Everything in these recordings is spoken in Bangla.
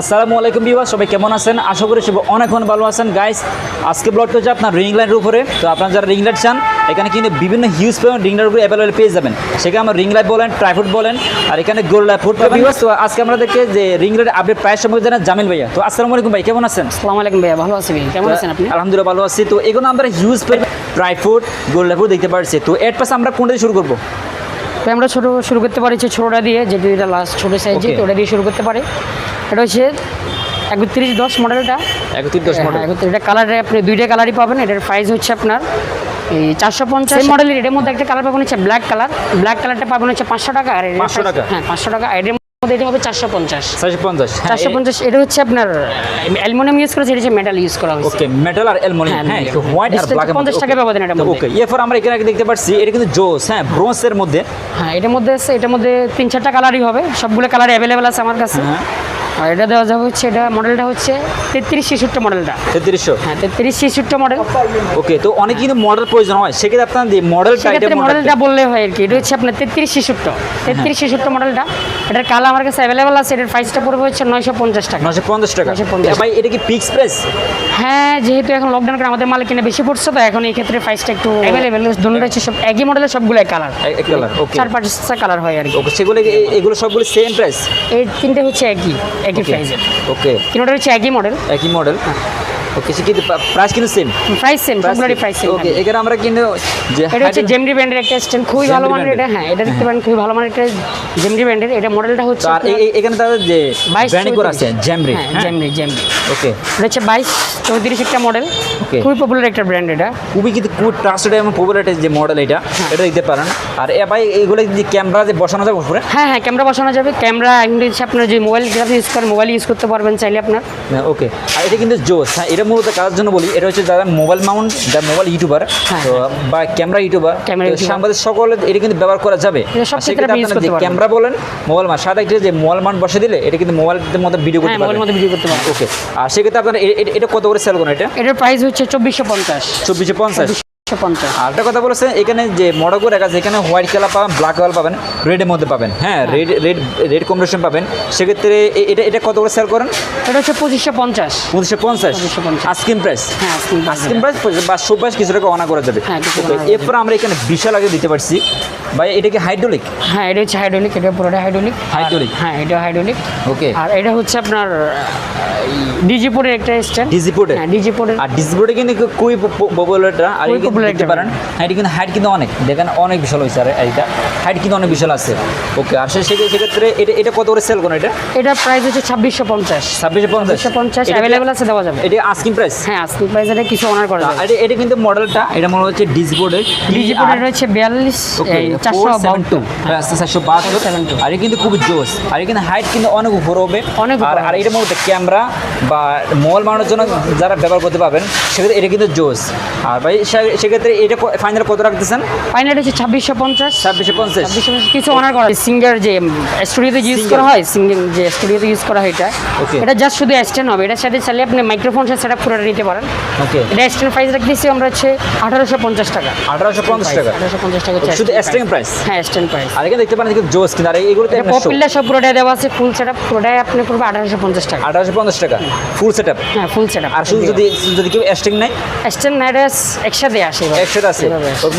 আসসালামু আলাইকুম বিবা সবাই কেমন আছেন? আশা করি সবাই অনেক অনেক ভালো আছেন। গাইস আজকে ব্লগটা হচ্ছে আপনার রিং লাইটের উপরে। তো আপনারা যারা রিং লাইট চান এখানে কিন্তু বিভিন্ন হিউজ পরিমাণ রিং লাইট অ্যাভেলেবল পেয়ে যাবেন। সেখানে আমরা রিং লাইট বলেন ট্রাইফুড বলেন আর এখানে গোল লাইট ফুড পাবেন। তো আজকে আমাদেরকে যে রিং লাইট আপডেট প্রায় সম্পর্কে জানেন জামিল ভাইয়া। তো আসসালামু আলাইকুম ভাই কেমন আছেন? আসসালামু আলাইকুম ভাইয়া ভালো আছি কেমন আছেন আপনি? আলহামদুলিল্লাহ ভালো আছি। তো এগুলো আমরা হিউজ ড্রাই ফ্রুট গোল লাইট দেখতে পাচ্ছি তো এর পাশে আমরা কোনটা শুরু করব? আমরা ছোটো শুরু করতে পারি ছোটোটা দিয়ে যেটা এটা লাস্ট ছোটো সাইজ. ওটা দিয়ে শুরু করতে পারি। এটা হচ্ছে একত্রিশ দশ মডেলটা একত্রিশ দশ মডেল এটা কালারে আপনি দুইটা কালারই পাবেন এটার প্রাইস হচ্ছে আপনার এই চারশো পঞ্চাশ। মডেলের এটার মধ্যে একটা কালার পাবেন হচ্ছে ব্ল্যাক কালার ব্ল্যাক কালারটা পাবেন হচ্ছে পাঁচশো টাকা আর এটার 500 price- টাকা? হ্যাঁ পাঁচশো টাকা। এটার মধ্যে এটা হবে চারশো পঞ্চাশ। চারশো পঞ্চাশ চারশো পঞ্চাশ এটা হচ্ছে আপনার অ্যালুমিনিয়াম ইউজ করেছে এটা হচ্ছে মেটাল ইউজ করা হয়েছে। ওকে মেটাল আর অ্যালুমিনিয়াম হ্যাঁ, হ্যাঁ হোয়াইট আর ব্ল্যাক 50 টাকা পাবেন মধ্যে। ওকে এরপর আমরা এখানে দেখতে পাচ্ছি এটা কিন্তু জোস হ্যাঁ ব্রোঞ্জের মধ্যে। হ্যাঁ এটার মধ্যে এটার মধ্যে তিন চারটা কালারই হবে সবগুলো কালার অ্যাভেলেবেল আছে আমার কাছে। হ্যাঁ। আর এটা দেওয়া যাবে হচ্ছে এটা মডেলটা হচ্ছে তেত্রিশ ছেষট্টি মডেলটা তেত্রিশশো? হ্যাঁ তেত্রিশ ছেষট্টি মডেল ওকে তো অনেক কিন্তু মডেল প্রয়োজন হয়। সেক্ষেত্রে আপনার মডেলটা মডেলটা বললে হয় আর কি এটা হচ্ছে আপনার তেত্রিশ ছেষট্টি তেত্রিশ ছেষট্টি মডেলটা এটার কালার আমার কাছে অ্যাভেলেবেল আছে এটার প্রাইসটা পড়বে হচ্ছে নয়শো পঞ্চাশ টাকা। নশো পঞ্চাশ টাকা। 950 ভাই এটা কি পিক্স প্রাইস হ্যাঁ যেহেতু এখন লকডাউন করে আমাদের মাল কিনে বেশি পড়ছে তো এখন এই ক্ষেত্রে প্রাইসটা একটু অ্যাভেলেবেল দুটো হচ্ছে সব একই মডেলের সবগুলো কালার কালার ওকে চার পাঁচটা কালার হয় আর কি। ওকে সেগুলো এগুলো সবগুলো সেম প্রাইস এই তিনটে হচ্ছে একই। একই প্রাইসের ওকে তিনটা হচ্ছে একই মডেল একই মডেল ওকে সে কিন্তু প্রাইস কিন্তু সেম প্রাইস সেম সবগুলোরই প্রাইস সেম ওকে এখানে আমরা কিন্তু এটা হচ্ছে জেমরি ব্র্যান্ডের একটা স্ট্যান্ড খুবই ভালো মানের এটা হ্যাঁ এটা দেখতে পারেন খুবই ভালো মানের একটা জেমরি ব্র্যান্ডের এটা মডেলটা হচ্ছে আর এখানে তাদের যে ব্র্যান্ডিং করা আছে জ্যামরি হ্যাঁ জেমরি জেমরি ওকে এটা হচ্ছে বাইশ চৌত্রিশ একটা মডেল Okay. খুবই পপুলার একটা ব্র্যান্ড এটা খুবই কিন্তু খুব ট্রাস্টেড এবং পপুলার যে মডেল এটা। এটা দেখতে পারেন আর এ ভাই এগুলো যে ক্যামেরা যে বসানো যাবে উপরে হ্যাঁ হ্যাঁ ক্যামেরা বসানো যাবে ক্যামেরা এমনি আপনার যে মোবাইল আপনি ইউজ করেন মোবাইল ইউজ করতে পারবেন চাইলে আপনার ওকে আর এটা কিন্তু জোস হ্যাঁ এটা মূলত কাজের জন্য বলি এটা হচ্ছে যারা মোবাইল মাউন্ট যারা মোবাইল ইউটিউবার বা ক্যামেরা ইউটিউবার সাংবাদিক সকলে এটা কিন্তু ব্যবহার করা যাবে। যে করতে পারবেন। ক্যামেরা বলেন মোবাইল মাউন্ট সাদা একটা যে মোবাইল মাউন্ট বসে দিলে এটা কিন্তু মোবাইলের মধ্যে ভিডিও করতে হ্যাঁ পারবেন। মধ্যে ভিডিও করতে পারবেন। ওকে আর সেক্ষেত্রে আপনারা এটা কত করে সেল করেন এটা? এটার প্রাইস হচ্ছে চব্বিশশো পঞ্চাশ। চব্বিশশো পঞ্চাশ। আর একটা কথা বলেছে এখানে যে মডাগুর আছে এখানে হোয়াইট কালার পাবেন ব্ল্যাক কালার পাবেন রেডের মধ্যে পাবেন। হ্যাঁ রেড রেড রেড কম্বিনেশন পাবেন। সেক্ষেত্রে এটা এটা কত করে সেল করেন? এটা হচ্ছে পঁচিশশো পঞ্চাশ। পঁচিশশো পঞ্চাশ। 2550 প্রাইস হ্যাঁ আস্কিন প্রাইস বা সব প্রাইস কিছু টাকা অনা করা যাবে হ্যাঁ, এরপর আমরা এখানে বিশাল আগে দিতে পারছি। ভাই এটা কি হাইড্রোলিক হ্যাঁ এটা হচ্ছে হাইড্রোলিক এটা পুরোটা হাইড্রোলিক Hydraulic? হ্যাঁ এটা হাইড্রোলিক ওকে আর এটা হচ্ছে আপনার ডিজিপোর্টের একটা স্ট্যান্ড ডিজি পোর্টে হ্যাঁ ডিজিপোর্টের আর ডিসপ্লেটা কিন্তু খুব- খুবই আর খুবই এটা কিন্তু popular দেখতে পারেন। হ্যাঁ এটা কিন্তু হাইট কিন্তু অনেক। দেখেন অনেক বিশাল হয়েছে আর এইটা। হাইট কিন্তু অনেক বিশাল আছে। ওকে আর সে সেক্ষেত্রে এটা এটা কত করে সেল করেন এটা? এটার প্রাইস হচ্ছে ছাব্বিশশো পঞ্চাশ। ছাব্বিশশো পঞ্চাশ। পঞ্চাশ অ্যাভেলেবেল আছে দেওয়া যাবে। এটা আস্কিং প্রাইস হ্যাঁ আজকে প্রাইস এটা কিছু অনার করা যাবে। এটা এটা কিন্তু মডেলটা এটা মনে হচ্ছে ডিসবোর্ডের ডিজিপোর্টের রয়েছে বিয়াল্লিশ চারশো বাহাত্তর। চারশো বাহাত্তর। 472 আর কিন্তু খুব জোস। আর কিন্তু হাইট কিন্তু অনেক উপরে হবে। অনেক আর হবে। এটার মধ্যে ক্যামেরা বা মোবাইল বানানোর জন্য যারা ব্যবহার করতে পারবেন সেক্ষেত্রে এটা কিন্তু জোস। আর ভাই সে- সেক্ষেত্রে এটা ফাইনাল কত রাখতেছেন? ফাইনাল হচ্ছে ছাব্বিশশো পঞ্চাশ। ছাব্বিশশো পঞ্চাশ। কিছু অনার করা সিঙ্গার যে স্টুডিওতে ইউজ করা হয় সিঙ্গিং যে স্টুডিওতে ইউজ করা হয় এটা। এটা জাস্ট শুধু স্ট্যান্ড হবে। এটার সাথে চাইলে আপনি মাইক্রোফোন সেট আপ করে নিতে পারেন। ওকে এটা স্ট্যান্ড প্রাইস রাখতেছি আমরা হচ্ছে আঠারোশো পঞ্চাশ টাকা। আঠারোশো পঞ্চাশ টাকা। আঠারোশো পঞ্চাশ টাকা শুধু স্ট্রিং প্রাইস হ্যাঁ স্ট্যান্ড প্রাইস আর এখানে দেখতে পারেন কিন্তু জোস কিন্তু আর এটা পপুলার সব পুরোটাই দেওয়া আছে ফুল সেট আপ পুরোটাই আপনি করবে আঠারোশো পঞ্চাশ টাকা। আঠারোশো পঞ্চাশ টাকা ফুল সেট আপ হ্যাঁ ফুল সেট আপ আর শুধু যদি যদি কেউ স্ট্রিং নেয়? স্ট্যান্ড নাইডাস একসাথে আসে এবার। একসাথে আছে?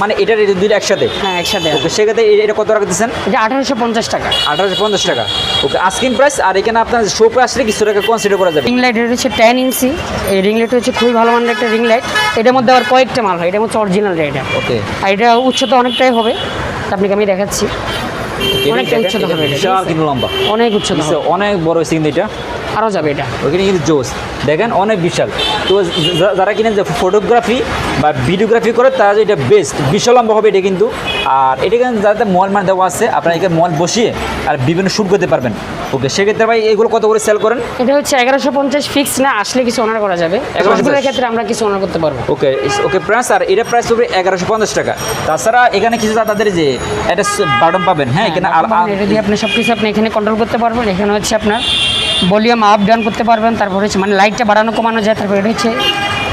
মানে এটা দুইটা একসাথে? হ্যাঁ একসাথে ওকে সেক্ষেত্রে এটা কত রাখতেছেন এটা আঠারোশো পঞ্চাশ টাকা। আঠারোশো পঞ্চাশ টাকা। ওকে আস্কিং প্রাইস আর এখানে আপনার শোপে আসলে কিছু টাকা কনসিডার করা যাবে। রিং লাইট হচ্ছে টেন ইঞ্চি এই রিং লাইট হচ্ছে খুবই ভালো মানের একটা রিং লাইট এটার মধ্যে আবার কয়েকটা মাল হয়। এটা হচ্ছে অরিজিনাল এটা। ওকে। আর এটা উচ্চতা অনেকটাই হবে। আপনাকে আমি দেখাচ্ছি। অনেকটা উচ্চতা হবে এটা, বিশাল কিন্তু লম্বা। অনেক উচ্চতা অনেক বড় কিন্তু এটা। আরও যাবে এটা। ওখানে কিন্তু জোস দেখেন অনেক বিশাল। তো যারা কিনে যে ফটোগ্রাফি বা ভিডিওগ্রাফি করে তারা যে এটা বেস্ট বিশাল লম্বা হবে এটা কিন্তু। আর এটা কিন্তু যাতে মল মানে দেওয়া আছে আপনারা এখানে মল বসিয়ে আর বিভিন্ন শ্যুট করতে পারবেন। ওকে সেক্ষেত্রে ভাই এগুলো কত করে সেল করেন? এটা হচ্ছে এগারোশো পঞ্চাশ ফিক্স না আসলে কিছু অনার করা যাবে। 1150 সবগুলোর ক্ষেত্রে আমরা কিছু অনার করতে পারব। ওকে ওকে প্রাইস আর এটা প্রাইস হবে এগারোশো পঞ্চাশ টাকা। তাছাড়া এখানে কিছু তাদের যে একটা বাটন পাবেন হ্যাঁ? এখানে আর আর- এটা দিয়ে আপনি সব কিছু আপনি এখানে কন্ট্রোল করতে পারবেন। এখানে হচ্ছে আপনার ভলিউম আপ ডাউন করতে পারবেন তারপর হচ্ছে মানে লাইটটা বাড়ানো কমানো যায় তারপর এটা হচ্ছে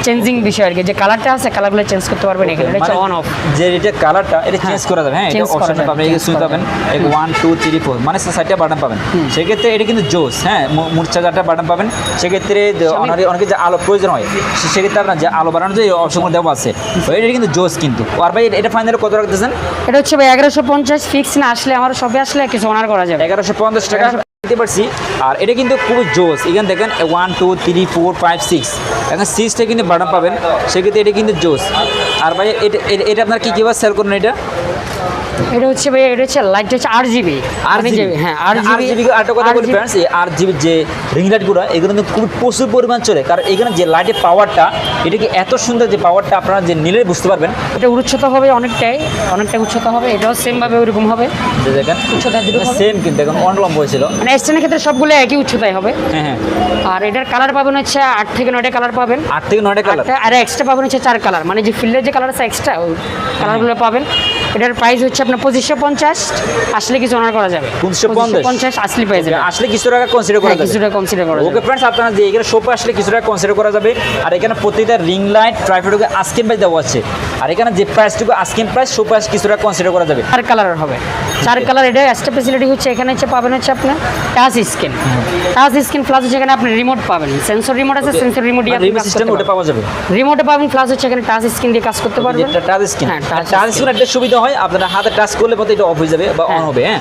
চেঞ্জিং বিষয় আর কি। যে কালারটা আছে কালারগুলো চেঞ্জ করতে পারবেন এখানে। এটা হচ্ছে অন অফ যে এটা কালারটা এটা চেঞ্জ করা যাবে। হ্যাঁ এটা অপশন পাবেন এই সুইচ পাবেন এই ওয়ান টু থ্রি ফোর মানে সাইডটা বাটন পাবেন। সেক্ষেত্রে এটা কিন্তু জোস হ্যাঁ মোট চার্জারটা বাটন পাবেন। সেক্ষেত্রে অনেকে অনেকে যে আলো প্রয়োজন হয় সে- সেক্ষেত্রে আপনার যে আলো বাড়ানোর যে অপশনগুলো দেওয়া আছে এটা কিন্তু জোস কিন্তু। আর ভাই এটা ফাইনালি কত রাখতেছেন? এটা হচ্ছে ভাই এগারোশো পঞ্চাশ ফিক্স না আসলে আমার সবে আসলে কিছু অনার করা যাবে। এগারোশো পঞ্চাশ টাকা। দিতে পারছি। আর এটা কিন্তু খুবই জোস। এখানে দেখেন one two three four five six এখন সিক্সটা কিন্তু বাটন পাবেন। সেক্ষেত্রে এটা কিন্তু জোস। আর ভাই এটা এটা- আপনার কী কীভাবে সেল করুন এটা? এটা হচ্ছে ভাই এটা হচ্ছে লাইট হচ্ছে আট জিবি আর জিবি হ্যাঁ আর জিবি আরেকটা কথা বলি ফ্রেন্ডস এই আর জিবি যে রিং লাইটগুলো এগুলো কিন্তু খুব প্রচুর পরিমাণ চলে। কারণ এখানে যে লাইটের পাওয়ারটা এটা কি এত সুন্দর যে পাওয়ারটা আপনারা যে নিলে বুঝতে পারবেন? এটা উচ্চতা হবে অনেকটাই অনেকটা উচ্চতা হবে এটাও সেম ভাবে ওরকম হবে। যে দেখেন উচ্চতা। সেম কিন্তু এখন অন লম্ব হয়েছিল। মানে এক্সটেনের ক্ষেত্রে সবগুলো একই উচ্চতায় হবে। হ্যাঁ হ্যাঁ। আর এটার কালার পাবেন হচ্ছে আট থেকে নয়টা কালার পাবেন। আট থেকে নয়টা কালার আর এক্সট্রা পাবেন হচ্ছে চার কালার মানে যে ফিল্ডের যে কালার আছে এক্সট্রা ওই কালারগুলো পাবেন। এটার প্রাইস হচ্ছে আপনার পঁচিশশো পঞ্চাশ। আসলে কিছু অনার করা যাবে। 2550 পঞ্চাশ? আসলে প্রাইস আসলে কিছু টাকা কনসিডার করা হ্যাঁ, যাবে। কিছুটা কনসিডার করা ওকে ফ্রেন্ডস আপনারা যে এখানে শপে আসলে কিছু টাকা কনসিডার করা যাবে। আর এখানে প্রত্যেকটা রিং লাইট ট্রাইফেডকে আস্কিন প্রাইস দেওয়া আছে। আর এখানে যে প্রাইসটুকু আস্কিন প্রাইস শপে আসলে কিছু টাকা কনসিডার করা যাবে। চার কালার হবে। চার কালার এটা এক্সট্রা ফেসিলিটি হচ্ছে এখানে হচ্ছে পাবেন হচ্ছে আপনার touch screen touch screen plus হচ্ছে এখানে আপনি রিমোট পাবেন। সেন্সর রিমোট আছে সেন্সর রিমোট দিয়ে রিমোট সিস্টেম ওটা পাওয়া যাবে। রিমোটে পাবেন প্লাস হচ্ছে এখানে টাচ স্ক্রিন দিয়ে কাজ করতে পারবেন। টাচ স্ক্রিন হ্যাঁ, টাচ স্ক্রিন একটা সুবিধা হয় আপনারা হাতে টাচ করলে পথে এটা অফ হয়ে যাবে বা অন হ্যাঁ। হবে হ্যাঁ।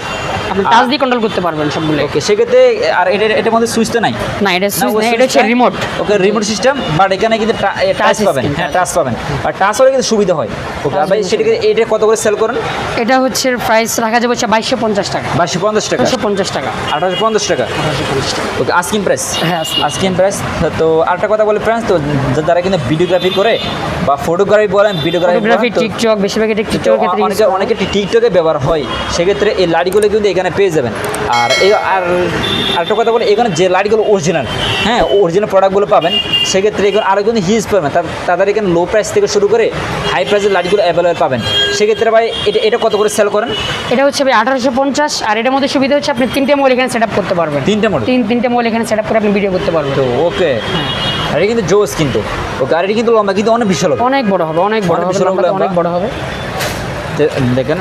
আপনি টাচ দিয়ে কন্ট্রোল করতে পারবেন সবগুলো ওকে সেক্ষেত্রে আর এটা এটার মধ্যে সুইচ তো নাই? না এটা সুইচ না এটা হচ্ছে remote okay remote system but এখানে কিন্তু টাচ পাবেন হ্যাঁ টাচ পাবেন। আর টাচ হলে কিন্তু সুবিধা হয়। ওকে ভাই সেটাকে এটা কত করে সেল করেন? এটা হচ্ছে প্রাইস রাখা যাবে হচ্ছে বাইশশো পঞ্চাশ টাকা। বাইশশো পঞ্চাশ টাকা। বাইশশো পঞ্চাশ টাকা। আঠারোশো পঞ্চাশ টাকা। ওকে আস্কিং প্রাইস হ্যাঁ, asking। আস্কিং প্রাইস তো আরেকটা কথা বলি ফ্রেন্ডস তো যারা কিন্তু ভিডিওগ্রাফি করে বা ফটোগ্রাফি বলেন ভিডিওগ্রাফি টিকটক বেশিরভাগ use অনেকে অনেকে টিকটকে ব্যবহার হয়। সেক্ষেত্রে এই লাইটগুলো কিন্তু এখানে পেয়ে যাবেন। আর এই আর আরেকটা কথা বলি এখানে যে লাইটগুলো অরিজিনাল হ্যাঁ অরিজিনাল প্রোডাক্টগুলো পাবেন সেক্ষেত্রে এখানে আরও কিন্তু হিউজ পাবেন। তাদের এখানে লো প্রাইস থেকে শুরু করে হাই প্রাইসের লাইটগুলো অ্যাভেলেবেল পাবেন। সেক্ষেত্রে ভাই এটা এটা কত করে সেল করেন? এটা হচ্ছে ভাই আঠারোশো পঞ্চাশ আর এটার মধ্যে সুবিধা হচ্ছে আপনি তিনটে মোবাইল এখানে সেট আপ করতে পারবেন। তিনটে মডেল তিন তিনটে মোবাইল এখানে সেট আপ করে আপনি ভিডিও করতে পারবেন। তো ওকে আর এটা কিন্তু জোস কিন্তু। ও গাড়িটি কিন্তু লম্বা কিন্তু অনেক বিশাল হবে। অনেক বড় হবে অনেক বড় হবে। অনেক বড় হবে। দেখেন।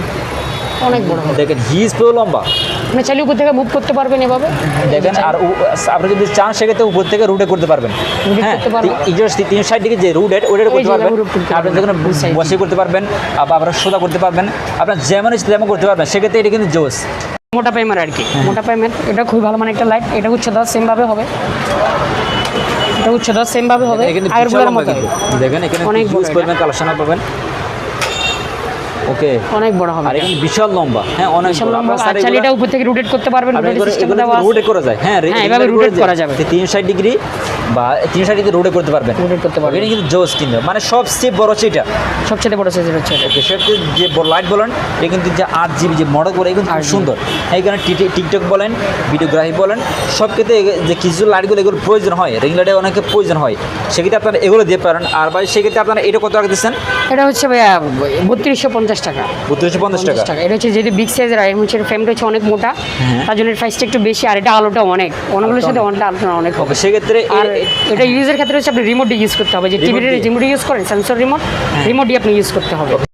অনেক বড় দেখেন হিজ পুরো লম্বা। আপনি চাইলে উপর থেকে মুভ করতে পারবেন এভাবে। দেখেন আর আপনি যদি চান সেক্ষেত্রে উপর থেকে রুটে করতে পারবেন। হ্যাঁ করতে পারবেন। তিন সাইড দিকে যে রুটেড ওটা করতে পারবেন। আপনি। যখন বসে করতে পারবেন আবার আপনার সোজা করতে পারবেন আপনার যেমন ইচ্ছে তেমন করতে পারবেন সেক্ষেত্রে এটা কিন্তু জোস। মোটা পেমেন্ট আর কি। মোটা পেমেন্ট এটা খুবই ভালো মানে একটা লাইট এটা উচ্চতা সেম ভাবে হবে। এটা উচ্চতা সেম ভাবে হবে এটা আগেরগুলোর মতো দেখেন এখানে অনেক পরিমাণ কালেকশন পাবেন। ওকে। অনেক বড় হবে। আর এখানে বিশাল লম্বা। হ্যাঁ অনেক লম্বা আর চাইলে এটা উপর থেকে রোটেট করতে পারবেন রোটেট সিস্টেম দেওয়া রোটে করা যায়। হ্যাঁ হ্যাঁ, এভাবে rotate করা যাবে। তিন ষাট ডিগ্রি বা তিন ষাট ডিগ্রি রোডে করতে পারবেন। Rotate করতে পারবেন। এটা কিন্তু জোস কিন্তু মানে সবচেয়ে বড় হচ্ছে এটা। সবচেয়ে বড় সাইজের হচ্ছে ওকে যে লাইট বলেন এটা কিন্তু যে আট জিবি যে মডেল বলে 8GB সুন্দর। হ্যাঁ এখানে টিকটক বলেন ভিডিওগ্রাফি বলেন সব ক্ষেত্রে যে কিছু লাইটগুলো এগুলো প্রয়োজন হয় রিং লাইটে অনেকে প্রয়োজন হয়। সেক্ষেত্রে আপনারা এগুলো দিয়ে পারেন। আর ভাই সেক্ষেত্রে আপনারা এটা কত টাকা দিচ্ছেন এটা হচ্ছে ভাইয়া বত্রিশশো পঞ্চাশ টাকা। বত্রিশশো পঞ্চাশ টাকা। টাকা। এটা হচ্ছে যেহেতু বিগ সাইজের আর হচ্ছে ফ্রেমটা হচ্ছে অনেক মোটা। হ্যাঁ। তার জন্য প্রাইসটা একটু বেশি আর এটা আলোটা অনেক। অনেকগুলোর সাথে অনেকটা আলোটা অনেক। হবে সেক্ষেত্রে আর এটা ইউজের ক্ষেত্রে হচ্ছে আপনি রিমোট ইউজ করতে হবে। যে টিভির রিমোট ইউজ করেন সেন্সর রিমোট রিমোট দিয়ে আপনি ইউজ করতে হবে।